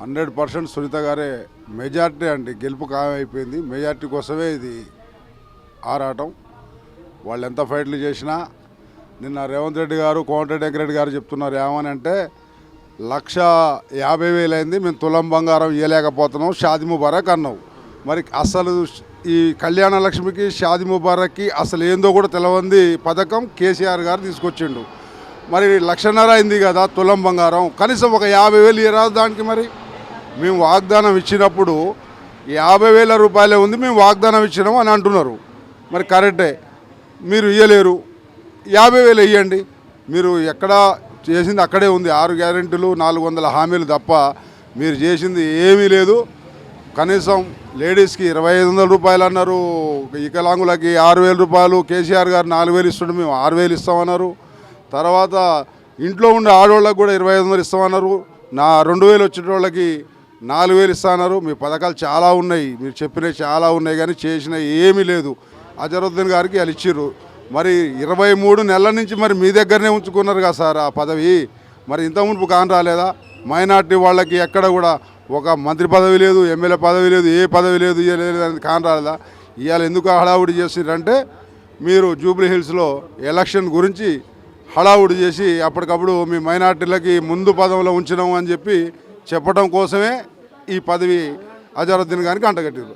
Hundred percent Sunitha గారే majority అండి. గెలుపు ఖాయమైపోయింది. మెజార్టీ కోసమే ఇది ఆరాటం. వాళ్ళు ఎంత ఫైట్లు చేసినా నిన్న రేవంత్ రెడ్డి గారు కోమటిరెడ్డి వెంకరెడ్డి గారు చెప్తున్నారు ఏమని అంటే లక్ష యాభై వేలైంది మేము తులం బంగారం ఇవ్వలేకపోతున్నాం షాది ముబారక్ అన్నావు. మరి అసలు ఈ కళ్యాణ లక్ష్మికి షాది ముబారక్కి అసలు ఏందో కూడా తెలవంది పథకం కేసీఆర్ గారు తీసుకొచ్చిండు. మరి లక్షన్నర అయింది కదా తులం బంగారం. కనీసం ఒక యాభై వేలు ఇరాదు దానికి మరి? మేము వాగ్దానం ఇచ్చినప్పుడు యాభై వేల రూపాయలే ఉంది మేము వాగ్దానం ఇచ్చినాం అని అంటున్నారు. మరి కరెక్టే. మీరు ఇయ్యలేరు. యాభై వేలు ఇవ్వండి మీరు ఎక్కడ చేసింది అక్కడే ఉంది. ఆరు గ్యారెంటీలు నాలుగు వందల హామీలు తప్ప మీరు చేసింది ఏమీ లేదు. కనీసం లేడీస్కి ఇరవై ఐదు వందల రూపాయలు అన్నారు వికలాంగులకి ఆరు వేల రూపాయలు కేసీఆర్ గారు నాలుగు వేలు ఇస్తుంటే మేము ఆరు వేలు ఇస్తామన్నారు. తర్వాత ఇంట్లో ఉండే ఆడవాళ్ళకి కూడా ఇరవై ఐదు వందలు ఇస్తామన్నారు. నా రెండు వేలు వచ్చేటోళ్ళకి నాలుగు వేలు ఇస్తామన్నారు మీ పథకాలు చాలా ఉన్నాయి. మీరు చెప్పినవి చాలా ఉన్నాయి కానీ చేసినవి ఏమీ లేదు. అజరుద్దీన్ గారికి వాళ్ళు ఇచ్చిర్రు. మరి ఇరవై మూడు నెలల నుంచి మరి మీ దగ్గరనే ఉంచుకున్నారు కదా సార్ ఆ పదవి. మరి ఇంత మునుపు కాని రాలేదా? మైనార్టీ వాళ్ళకి ఎక్కడ కూడా ఒక మంత్రి పదవి లేదు ఎమ్మెల్యే పదవి లేదు ఏ పదవి లేదు ఏ లేదు అనేది కాని రాలేదా? ఇవాళ ఎందుకు హడావుడి చేసిండ్రంటే మీరు జూబ్లీ హిల్స్లో ఎలక్షన్ గురించి హడావుడి చేసి అప్పటికప్పుడు మీ మైనార్టీలకి ముందు పదవిలో ఉంచినాం అని చెప్పి చెప్పడం కోసమే ఈ పదవి అజరుద్దీన్ గారికి అంటగట్టారు